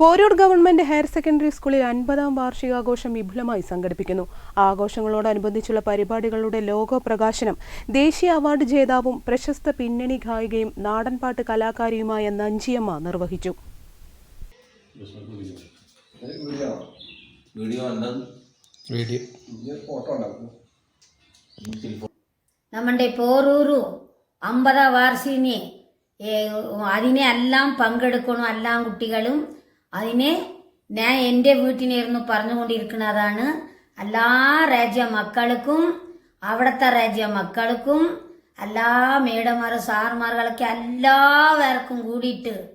Poroor government higher secondary സ്കൂളിൽ അൻപതാം വാർഷികാഘോഷം വിപുലമായി സംഘടിപ്പിക്കുന്നു. ആഘോഷങ്ങളോടനുബന്ധിച്ചുള്ള പരിപാടികളുടെ ലോഗോ പ്രകാശനം ദേശീയ അവാർഡ് ജേതാവും പ്രശസ്ത പിന്നണി ഗായികയും നാടൻപാട്ട് കലാകാരിയുമായ നഞ്ചിയമ്മ നിർവഹിച്ചു. വീഡിയോ കണ്ടത്? വീഡിയോ. നമ്മുടെ പോരൂരു അമ്പതാം വാർഷിനെ അതിനെ എല്ലാം പങ്കെടുക്കണം എല്ലാം കുട്ടികളും അതിനെ ഞാൻ എന്റെ വീട്ടിനായിരുന്നു പറഞ്ഞുകൊണ്ടിരിക്കുന്നതാണ്. എല്ലാ രാജ്യ മക്കൾക്കും അവിടുത്തെ രാജ്യ മക്കൾക്കും എല്ലാ മേഡന്മാർ സാർമാർകളൊക്കെ എല്ലാവർക്കും കൂടിയിട്ട്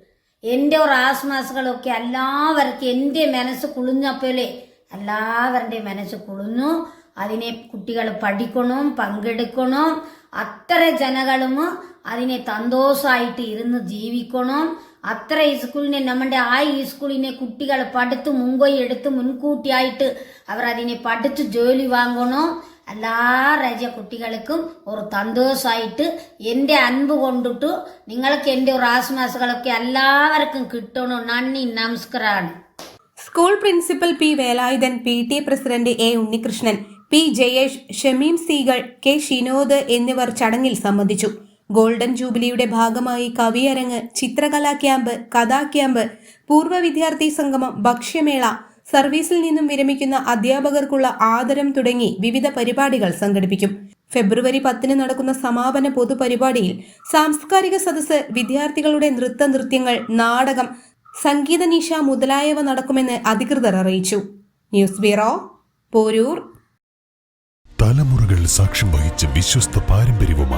എന്റെ ഒരു ആസ്മാസുകളൊക്കെ എല്ലാവർക്കും എന്റെ മനസ്സ് കുളിഞ്ഞപ്പോലെ എല്ലാവരുടെ മനസ്സ് കുളിഞ്ഞു. അതിനെ കുട്ടികൾ പഠിക്കണം പങ്കെടുക്കണം. അത്ര ജനങ്ങളും അതിനെ സന്തോഷമായിട്ട് ഇരുന്ന് ജീവിക്കണം. അത്ര സ്കൂളിനെ നമ്മുടെ ആ സ്കൂളിനെ കുട്ടികൾ പഠിത്ത് മുൻകൈ എടുത്ത് മുൻകൂട്ടിയായിട്ട് അവർ അതിനെ പഠിച്ച് ജോലി വാങ്ങണം? എല്ലാ രാജ്യ കുട്ടികൾക്കും ഒരു സന്തോഷമായിട്ട് എന്റെ അൻപ് കൊണ്ടിട്ട് നിങ്ങൾക്ക് എന്റെ ഒരു ആശ്വാസങ്ങളൊക്കെ എല്ലാവർക്കും കിട്ടണം? നന്ദി നമസ്കാരമാണ് school principal P Velayudhan P T president A Unnikrishnan P Jayesh Shameem സീകൾ K Shinod എന്നിവർ ചടങ്ങിൽ സംബന്ധിച്ചു. ഗോൾഡൻ ജൂബിലിയുടെ ഭാഗമായി കവിയരങ്ങ് ചിത്രകലാ ക്യാമ്പ് കഥാ ക്യാമ്പ് പൂർവ വിദ്യാർത്ഥി സംഗമം ഭക്ഷ്യമേള സർവീസിൽ നിന്നും വിരമിക്കുന്ന അധ്യാപകർക്കുള്ള ആദരം തുടങ്ങി വിവിധ പരിപാടികൾ സംഘടിപ്പിക്കും. ഫെബ്രുവരി പത്തിന് നടക്കുന്ന സമാപന പൊതുപരിപാടിയിൽ സാംസ്കാരിക സദസ്സ് വിദ്യാർത്ഥികളുടെ നൃത്ത നൃത്യങ്ങൾ നാടകം സംഗീത നിശ മുതലായവ നടക്കുമെന്ന് അധികൃതർ അറിയിച്ചു. News bureau Poroor. തലമുറകൾ സാക്ഷ്യം വഹിച്ച വിശ്വസ്ത പാരമ്പര്യവുമായി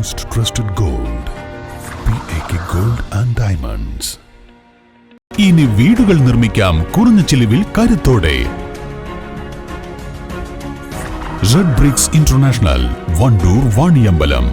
most trusted gold P A K gold and diamonds ഇനി വീടുകൾ നിർമ്മിക്കാം കുറഞ്ഞ ചിലവിൽ കരുത്തോടെ. Red bricks international Wandoor Vaniyambalam